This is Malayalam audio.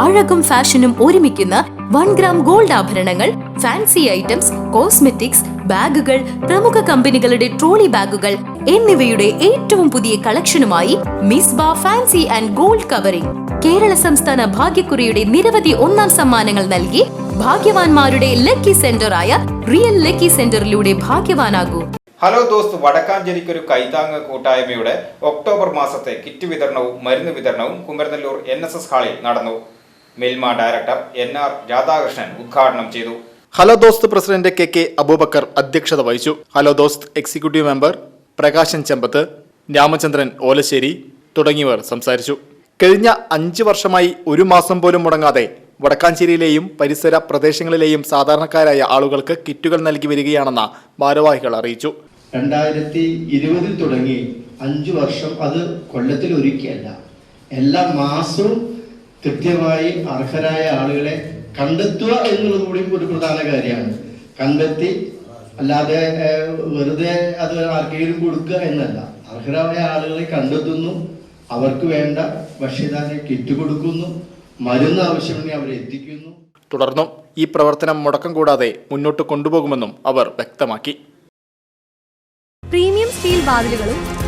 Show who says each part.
Speaker 1: അഴകും ഫാഷനും ഒരുമിക്കുന്ന വൺ ഗ്രാം ഗോൾഡ് ആഭരണങ്ങൾ ഫാൻസി ഐറ്റംസ് കോസ്മെറ്റിക്സ് ബാഗുകൾ പ്രമുഖ കമ്പനികളുടെ ട്രോളി ബാഗുകൾ എന്നിവയുടെ ഏറ്റവും പുതിയ കളക്ഷനുമായി Misba fancy and gold covering. Kerala സംസ്ഥാന ഭാഗ്യക്കുറിയുടെ നിരവധി ഒന്നാം സമ്മാനങ്ങൾ നൽകി ഭാഗ്യവാന്മാരുടെ ലക്കി സെന്ററായ റിയൽ ലക്കി സെന്ററിലൂടെ ഭാഗ്യവാനാകൂ.
Speaker 2: ഹലോ ദോസ്ത് വടക്കാഞ്ചേരിക്കൊരു കൈതാങ്ങ് കൂട്ടായ്മയുടെ ഒക്ടോബർ മാസത്തെ കിറ്റ് വിതരണവും മരുന്ന് വിതരണവും കുമരനെല്ലൂർ എൻ എസ് എസ് ഹാളിൽ നടന്നു. Milma director N R Radhakrishnan ഉദ്ഘാടനം ചെയ്തു.
Speaker 3: Hello Dost president K K Abubakar അധ്യക്ഷത വഹിച്ചു. Hello Dost executive member Prakashan Chembath Ramachandran Olassery തുടങ്ങിയവർ സംസാരിച്ചു. കഴിഞ്ഞ അഞ്ച് വർഷമായി ഒരു മാസം പോലും മുടങ്ങാതെ വടക്കാഞ്ചേരിയിലെയും പരിസര പ്രദേശങ്ങളിലെയും സാധാരണക്കാരായ ആളുകൾക്ക് കിറ്റുകൾ നൽകി വരികയാണെന്ന് ഭാരവാഹികൾ അറിയിച്ചു.
Speaker 4: രണ്ടായിരത്തി ഇരുപതിൽ തുടങ്ങി അഞ്ചു വർഷം അത് കൊല്ലത്തിൽ ഒരുക്കിയല്ല. എല്ലാ മാസവും കൃത്യമായി അർഹരായ ആളുകളെ കണ്ടെത്തുക എന്നുള്ളത് കൂടി ഒരു പ്രധാന കാര്യമാണ്. കണ്ടെത്തി അല്ലാതെ വെറുതെ അത് ആർക്കെങ്കിലും കൊടുക്കുക എന്നല്ല. അർഹരായ ആളുകളെ കണ്ടെത്തുന്നു അവർക്ക് വേണ്ട ഭക്ഷ്യധാന്യ കിറ്റ് കൊടുക്കുന്നു മരുന്ന് ആവശ്യമുണ്ടെങ്കിൽ അവരെ എത്തിക്കുന്നു.
Speaker 3: തുടർന്നും ഈ പ്രവർത്തനം മുടക്കം കൂടാതെ മുന്നോട്ട് കൊണ്ടുപോകുമെന്നും അവർ വ്യക്തമാക്കി.
Speaker 5: പ്രീമിയം സ്റ്റീൽ വാതിലുകളും